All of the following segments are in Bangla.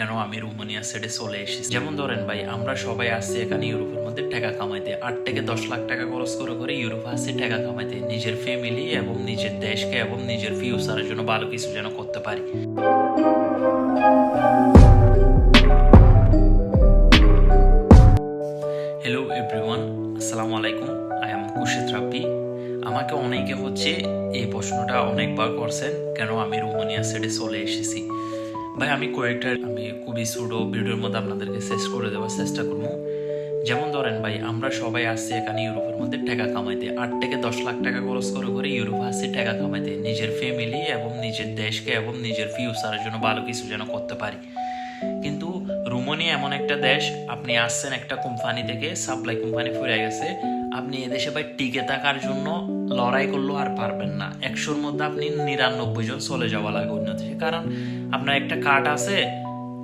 কেন আমি রুমানিয়া সেটে চলে এসেছি? যেমন ধরেন ভাই, আমরা সবাই আসছি এখানে ইউরোপের মধ্যে টাকা কামাইতে। আট থেকে দশ লাখ টাকা খরচ করে করে ইউরোপে আসছি টাকা কামাইতে। নিজের ফ্যামিলি এবং নিজের দেশকে এবং নিজের ফিউচারের জন্য ভালো কিছু যেন করতে পারি। হ্যালো এভরিওয়ান আসসালামু আলাইকুম। আই এম কুশিত রাব্বি আমাকে অনেকে হচ্ছে এই প্রশ্নটা অনেকবার করছেন, কেন আমি রোমানিয়া সেটে চলে এসেছি? ভাই, আমি কয়েকটা, আমি খুবই ছোটো ভিডিওর মধ্যে আপনাদেরকে শেষ করে দেওয়ার চেষ্টা করব। যেমন ধরেন ভাই, আমরা সবাই আসছি এখানে ইউরোপের মধ্যে টাকা কামাইতে। আট থেকে দশ লাখ টাকা খরচ করে করে ইউরোপে আসছি টাকা কামাইতে। নিজের ফ্যামিলি এবং নিজের দেশকে এবং নিজের ফিউচারের জন্য ভালো কিছু যেন করতে পারি। কিন্তু রুমানিয়া এমন একটা দেশ, আপনি আসছেন একটা কোম্পানি থেকে সাপ্লাই কোম্পানি ফুরে গেছে। আপনি এদেশে ভাই টিকে থাকার জন্য লড়াই করলেও আর পারবেন না। একশোর মধ্যে আপনি নিরানব্বই জন চলে যাওয়া লাগে অন্য দেশে। কারণ আপনার একটা কার্ড আছে,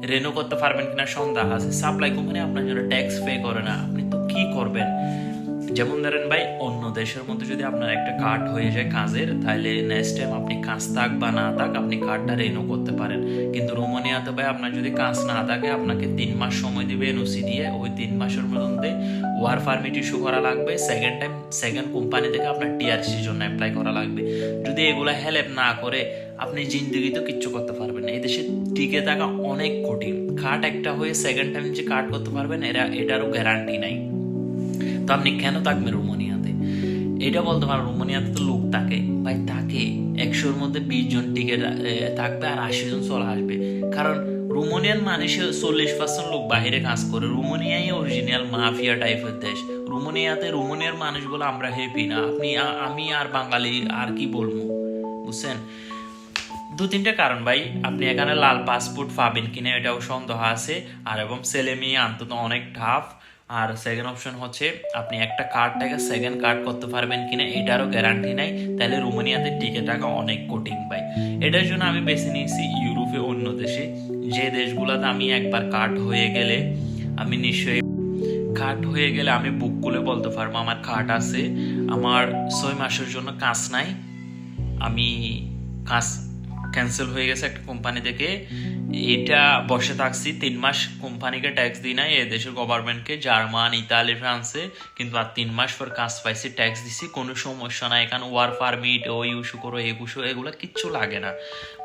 রেনু করতে পারবেন কিনা সন্দেহ আছে। সাপ্লাই কোম্পানি আপনার জন্য ট্যাক্স পে করে না। আপনি তো কি করবেন? যেমন ধরেন ভাই, অন্য দেশের মধ্যে যদি আপনার একটা কার্ড হয়ে যায় কাজের তাহলে নেক্সট টাইম আপনি কাজ থাক বা না থাক, আপনি কার্ডটা রেনো করতে পারেন। কিন্তু রোমানিয়াতে ভাই, আপনার যদি কাজ না থাকে, আপনাকে তিন মাস সময় দিবে এনওসি দিয়ে। ওই তিন মাসের মধ্যে ওয়ার পারমিট ইস্যু করা লাগবে। সেকেন্ড টাইম সেকেন্ড কোম্পানি থেকে আপনার টিআরসির জন্য অ্যাপ্লাই করা লাগবে। যদি এগুলো হেল্প না করে, আপনি জিন্দগিতে কিচ্ছু করতে পারবেন না। এই দেশে টিকে থাকা অনেক কঠিন। কার্ড একটা হয়ে সেকেন্ড টাইম যে কার্ড করতে পারবেন, এরা, এটারও গ্যারান্টি নাই। তো আপনি কেন থাকবেন রোমানিয়াতে? এটা বলতে পারেন রোমানিয়াতে তো লোক থাকে। ভাই, থাকে। একশোর মধ্যে বিশ জন টিকে থাকবে আর আশি জন চলে আসবে। কারণ রোমানিয়ান মানুষের চল্লিশ পার্সেন্ট লোক বাইরে কাজ করে। রোমানিয়াই অরিজিনাল মাফিয়া টাইপের দেশ। রোমানিয়াতে রোমানিয়ার মানুষ বলে আমরা হ্যাপি না। আপনি আমি আর বাঙালি আর কি বলব? বুঝছেন? দু তিনটা কারণ ভাই। আপনি এখানে লাল পাসপোর্ট পাবেন কিনা এটাও সন্দেহ আছে। আর এবং ছেলে মেয়ে আনতে তো অনেক টাফ আর সেকেন্ড অপশন হচ্ছে, আপনি একটা কার্ডটাকে সেকেন্ড কার্ড করতে পারবেন কিনা এটারও গ্যারান্টি নাই, তাহলে রোমানিয়াতে টিকে থাকা অনেক কঠিন ভাই। এটার জন্য আমি বেছে নিয়েছি ইউরোপে অন্য দেশে। যে দেশগুলোতে আমি একবার কার্ড হয়ে গেলে, আমি নিশ্চয়ই কার্ড হয়ে গেলে আমি বুক করে বলতে পারব, আমার কার্ড আছে। আমার ছয় মাসের জন্য কাজ নাই। আমি কাজ ক্যান্সেল হয়ে গেছে একটা কোম্পানি থেকে। এটা বসে থাকছি, তিন মাস কোম্পানিকে ট্যাক্স দিই নাই এদেশের দেশের গভর্নমেন্টকে জার্মান, ইতালি, ফ্রান্সে, কিন্তু আর তিন মাস পর কাজ পাইছি ট্যাক্স দিছি, কোনো সমস্যা নাই এখানে ওয়ার পারমিট ওই উসু করো, এ একুশো এগুলো কিচ্ছু লাগে না।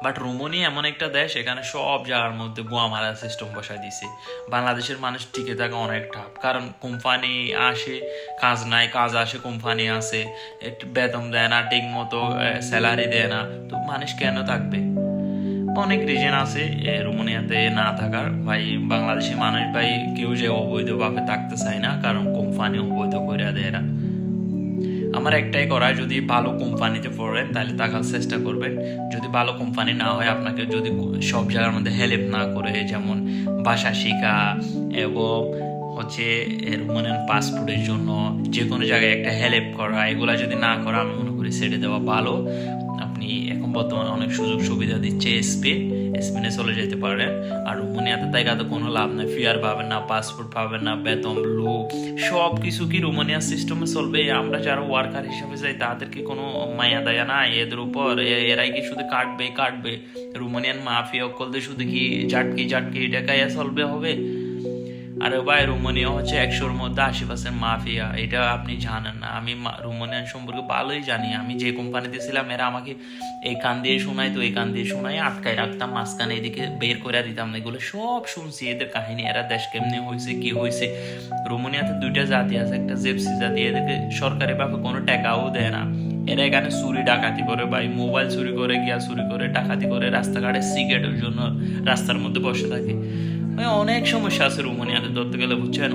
বাট রোমনি এমন একটা দেশ, এখানে সব জায়গার মধ্যে গোয়া মারা সিস্টেম বসাই দিছে। বাংলাদেশের মানুষ টিকে থাকা অনেক টাফ কারণ কোম্পানি আসে, কাজ নাই, কাজ আসে কোম্পানি আসে বেতন দেয় না ঠিক মতো স্যালারি দেয় না, তো মানুষ কেন থাকবে? অনেক রিজন আছে রোমানিয়াতে না থাকার। ভাই, বাংলাদেশি মানুষ ভাই, কেউ যে অবৈধভাবে থাকতে চায় না, কারণ কোম্পানি অবৈধ করে দেয় না আমার একটাই করা, যদি ভালো কোম্পানিতে পড়েন তাহলে থাকার চেষ্টা করবেন। যদি ভালো কোম্পানি না হয়, আপনাকে যদি সব জায়গার মধ্যে হেল্প না করে, যেমন ভাষা শেখা এবং হচ্ছে রোমানিয়ান পাসপোর্টের জন্য যে কোনো জায়গায় একটা হেল্প করা, এগুলা যদি না করা, আমি মনে করি ছেড়ে দেওয়া ভালো। আপনি বর্তমানে অনেক সুযোগ সুবিধা দিচ্ছে স্পেন স্পেনে চলে যেতে পারেন আর রোমানিয়াতে তাইকা তো কোনো লাভ নাই। ফিয়ার পাবেন না পাসপোর্ট পাবেন না, বেতন, লোক সব কিছু কি রোমানিয়া সিস্টেমে চলবে? আমরা যারা ওয়ার্কার হিসেবে যাই, তাদেরকে কোনো মায়া দয়া নাই? এদের উপর এরাই কি শুধু কাটবে কাটবে? রোমানিয়ান মাফিয়া অকলতে শুধু কি জাটকি জাটকি টাকাইয়া চলবে হবে? আরে ভাই, রোমানিয়া হচ্ছে একশোর মধ্যে আশি পার্সেন্ট মাফিয়া। এটা আপনি জানেন না। আমি রোমানিয়ান সম্পর্কে ভালোই জানি। আমি যে কোম্পানিতে ছিলাম, এরা আমাকে এই কান দিয়ে শোনাই তো এই কান দিয়ে শোনাই আটকায় রাখতাম, মাঝখানে এদিকে বের করে দিতাম না। এগুলো সব শুনছি, এদের কাহিনী, এরা দেশ কেমনি হয়েছে কি হয়েছে রোমানিয়াতে দুইটা জাতি আছে, একটা জেপসি জাতি, এদেরকে সরকারিভাবে কোনো টাকাও দেয় না। এরা এখানে চুরি ডাকাতি করে ভাই, মোবাইল চুরি করে গিয়া চুরি করে, ডাকাতি করে, রাস্তাঘাটে সিগারেটের জন্য রাস্তার মধ্যে বসে থাকে। অনেক সমস্যা আছে রুমানিয়াতে ধরতে গেলে বুঝছেন?